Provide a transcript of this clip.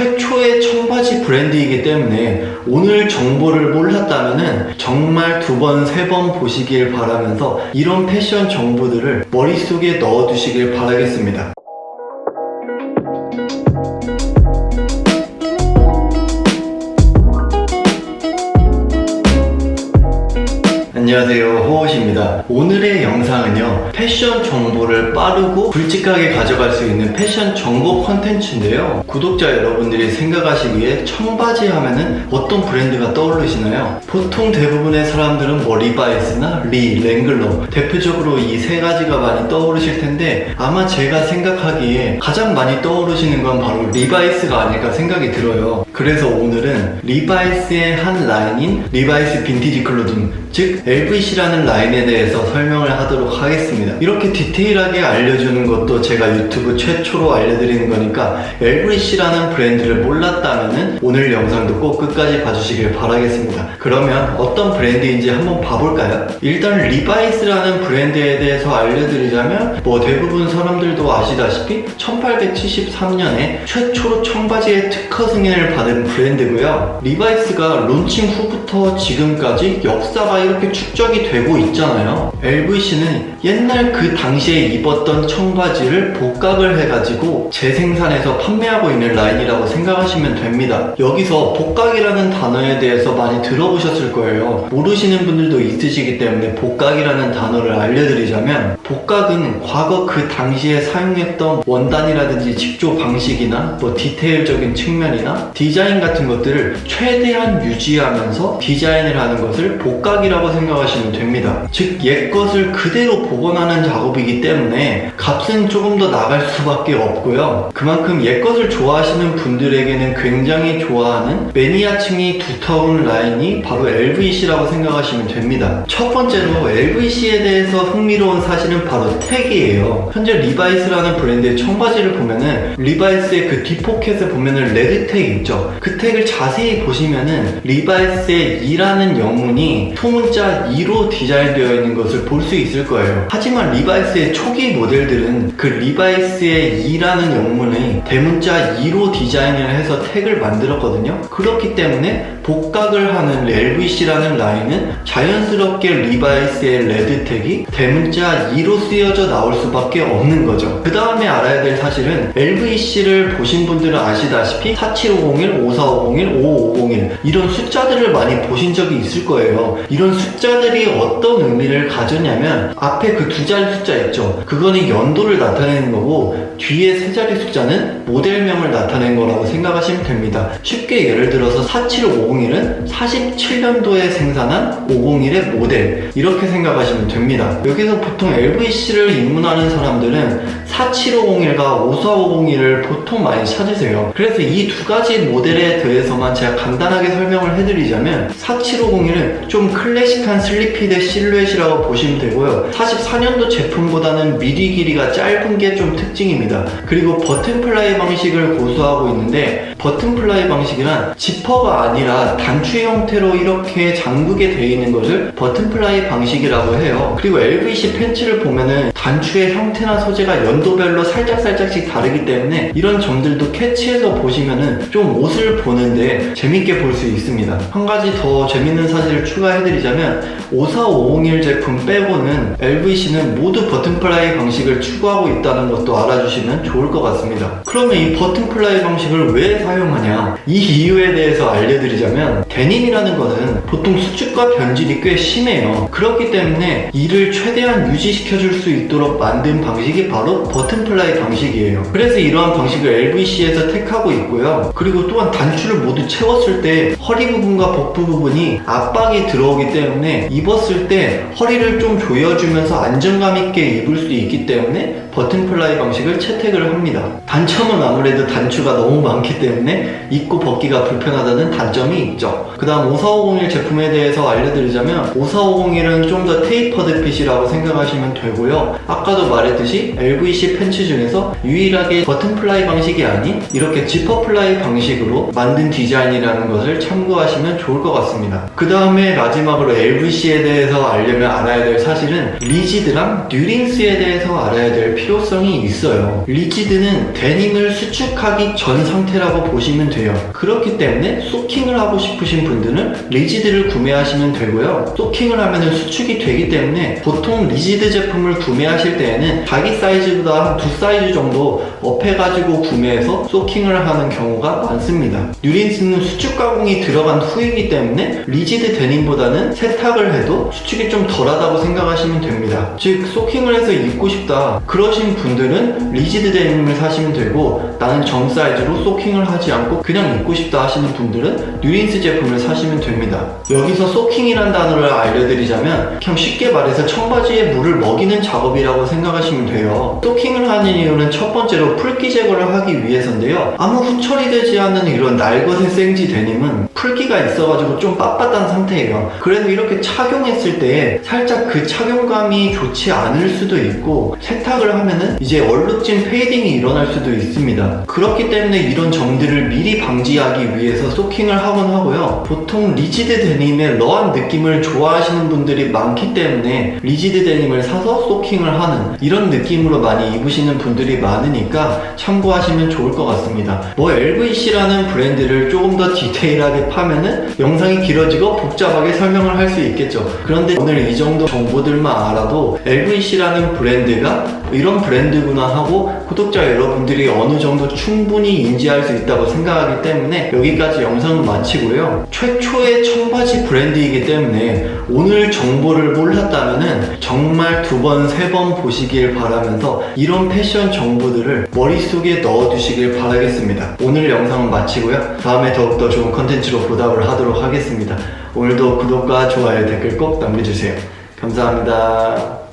최초의 청바지 브랜드이기 때문에 오늘 정보를 몰랐다면 정말 두 번, 세 번 보시길 바라면서 이런 패션 정보들을 머릿속에 넣어두시길 바라겠습니다. 안녕하세요 호옷입니다. 오늘의 영상은요 패션 정보를 빠르고 굵직하게 가져갈 수 있는 패션 정보 컨텐츠인데요. 구독자 여러분들이 생각하시기에 청바지 하면은 어떤 브랜드가 떠오르시나요? 보통 대부분의 사람들은 뭐 리바이스나 리, 랭글러. 대표적으로 이 세 가지가 많이 떠오르실 텐데 아마 제가 생각하기에 가장 많이 떠오르시는 건 바로 리바이스가 아닐까 생각이 들어요. 그래서 오늘은 리바이스의 한 라인인 리바이스 빈티지 클로징 즉 LVC라는 라인 에 대해서 설명을 하도록 하겠습니다. 이렇게 디테일하게 알려주는 것도 제가 유튜브 최초로 알려드리는 거니까 LVC라는 브랜드를 몰랐다면 오늘 영상도 꼭 끝까지 봐주시길 바라겠습니다. 그러면 어떤 브랜드인지 한번 봐볼까요? 일단 리바이스라는 브랜드에 대해서 알려드리자면 뭐 대부분 사람들도 아시다시피 1873년에 최초로 청바지의 특허 승인을 받은 브랜드고요. 리바이스가 론칭 후부터 지금까지 역사가 이렇게 축적이 되고 있 잖아요. LVC는 옛날 그 당시에 입었던 청바지를 복각을 해가지고 재생산해서 판매하고 있는 라인이라고 생각하시면 됩니다. 여기서 복각이라는 단어에 대해서 많이 들어보셨을 거예요. 모르시는 분들도 있으시기 때문에 복각이라는 단어를 알려드리자면 복각은 과거 그 당시에 사용했던 원단이라든지 직조 방식이나 뭐 디테일적인 측면이나 디자인 같은 것들을 최대한 유지하면서 디자인을 하는 것을 복각이라고 생각하시면 됩니다. 즉, 옛 것을 그대로 복원하는 작업이기 때문에 값은 조금 더 나갈 수밖에 없고요. 그만큼 옛 것을 좋아하시는 분들에게는 굉장히 좋아하는 매니아층이 두터운 라인이 바로 LVC라고 생각하시면 됩니다. 첫 번째로 LVC에 대해서 흥미로운 사실은 바로 택이에요. 현재 리바이스라는 브랜드의 청바지를 보면은 리바이스의 그 뒷포켓에 보면은 레드 택이 있죠. 그 택을 자세히 보시면은 리바이스의 2라는 영문이 소문자 2로 디자인 되어 있는 것을 볼 수 있을 거예요. 하지만 리바이스의 초기 모델들은 그 리바이스의 2라는 영문의 대문자 2로 디자인을 해서 택을 만들었거든요. 그렇기 때문에 복각을 하는 LVC라는 라인은 자연스럽게 리바이스의 레드 택이 대문자 2로 쓰여져 나올 수밖에 없는 거죠. 그 다음에 알아야 될 사실은 LVC를 보신 분들은 아시다시피 47501, 5451, 5501 이런 숫자들을 많이 보신 적이 있을 거예요. 이런 숫자들이 어떤 의미를 가졌냐면 앞에 그 두 자리 숫자 있죠. 그거는 연도를 나타내는 거고 뒤에 세 자리 숫자는 모델명을 나타낸 거라고 생각하시면 됩니다. 쉽게 예를 들어서 47501은 47년도에 생산한 501의 모델 이렇게 생각하시면 됩니다. 여기서 보통 LVC를 입문하는 사람들은 47501과 54501을 보통 많이 찾으세요. 그래서 이 두 가지 모델에 대해서만 제가 간단하게 설명을 해드리자면 4750은 좀 클래식한 슬리핏의 실루엣이라고 보시면 되고요. 44년도 제품보다는 미리 길이가 짧은 게 좀 특징입니다. 그리고 버튼 플라이 방식을 고수하고 있는데 버튼 플라이 방식이란 지퍼가 아니라 단추 형태로 이렇게 잠그게 되어 있는 것을 버튼 플라이 방식이라고 해요. 그리고 LVC 팬츠를 보면은 단추의 형태나 소재가 연도별로 살짝살짝씩 다르기 때문에 이런 점들도 캐치해서 보시면은 좀 옷을 보는데 재밌게 볼 수 있습니다. 한 가지 더 재밌는 사실을 추가해드리자면 54501 제품 빼고는 LVC는 모두 버튼 플라이 방식을 추구하고 있다는 것도 알아주시면 좋을 것 같습니다. 그러면 이 버튼 플라이 방식을 왜 사용하냐? 이 이유에 대해서 알려드리자면 데님이라는 것은 보통 수축과 변질이 꽤 심해요. 그렇기 때문에 이를 최대한 유지시켜줄 수 있도록 만든 방식이 바로 버튼 플라이 방식이에요. 그래서 이러한 방식을 LVC에서 택하고 있고요. 그리고 또한 단추를 모두 채웠을 때 허리 부분과 복부 부분이 압박이 들어오기 때문에 입었을 때 허리를 좀 조여주면서 안정감 있게 입을 수 있기 때문에 버튼 플라이 방식을 채택을 합니다. 단점은 아무래도 단추가 너무 많기 때문에 입고 벗기가 불편하다는 단점이 있죠. 그 다음 5450일 제품에 대해서 알려드리자면 5450일은 좀 더 테이퍼드 핏이라고 생각하시면 되고요. 아까도 말했듯이 LVC 팬츠 중에서 유일하게 버튼 플라이 방식이 아닌 이렇게 지퍼 플라이 방식으로 만든 디자인이라는 것을 참고하시면 좋을 것 같습니다. 그 다음에 마지막으로 LVC에 대해서 알려면 알아야 될 사실은 리지드랑 뉴린스에 대해서 알아야 될 필요성이 있어요. 리지드는 데님을 수축하기 전 상태라고 보시면 돼요. 그렇기 때문에 소킹을 하고 싶으신 분들은 리지드를 구매하시면 되고요. 소킹을 하면 수축이 되기 때문에 보통 리지드 제품을 구매하실 때에는 자기 사이즈보다 한 두 사이즈 정도 업해가지고 구매해서 소킹을 하는 경우가 많습니다. 뉴린스는 수축 가공이 들어간 후이기 때문에 리지드 데님보다는 세탁을 해도 수축이 좀 덜하다고 생각하시면 됩니다. 즉 소킹을 해서 입고 싶다 그러신 분들은 리지드 데님을 사시면 되고 나는 정 사이즈로 소킹을 하지 않고 그냥 입고 싶다 하시는 분들은 뉴린스 제품을 사시면 됩니다. 여기서 소킹이란 단어를 알려드리자면 그냥 쉽게 말해서 청바지에 물을 먹이는 작업이라고 생각하시면 돼요. 소킹을 하는 이유는 첫 번째로 풀기 제거를 하기 위해서인데요. 아무 후처리 되지 않는 이런 날것의 생지 데님은 풀기가 있어가지고 좀 빳빳한 상태예요. 그래서 이렇게 착용했을 때 살짝 그 착용감이 좋지 않을 수도 있고 세탁을 하면은 이제 얼룩진 페이딩이 일어날 수도 있습니다. 그렇기 때문에 이런 점들을 미리 방지하기 위해서 소킹을 하곤 하고요. 보통 리지드 데님의 러한 느낌을 좋아하시는 분들이 많기 때문에 리지드 데님을 사서 소킹을 하는 이런 느낌으로 많이 입으시는 분들이 많으니까 참고하시면 좋을 것 같습니다. 뭐 LVC라는 브랜드를 조금 더 디테일하게 파면은 영상이 길어지고 복잡하게 설명을 할 수 있겠죠. 그런데 오늘 이 정도 정보들만 알아도 LVC라는 브랜드가 이런 브랜드구나 하고 구독자 여러분들이 어느 정도 충분히 인지할 수 있다고 생각하기 때문에 여기까지 영상을 마치고요. 최초의 청바지 브랜드이기 때문에 오늘 정보를 몰랐다면은 정말 두 번, 세 번 보시길 바라면서 이런 패션 정보들을 머릿속에 넣어두시길 바라겠습니다. 오늘 영상은 마치고요. 다음에 더욱더 좋은 컨텐츠로 보답을 하도록 하겠습니다. 오늘도 구독과 좋아요, 댓글 꼭 남겨 주세요. 감사합니다.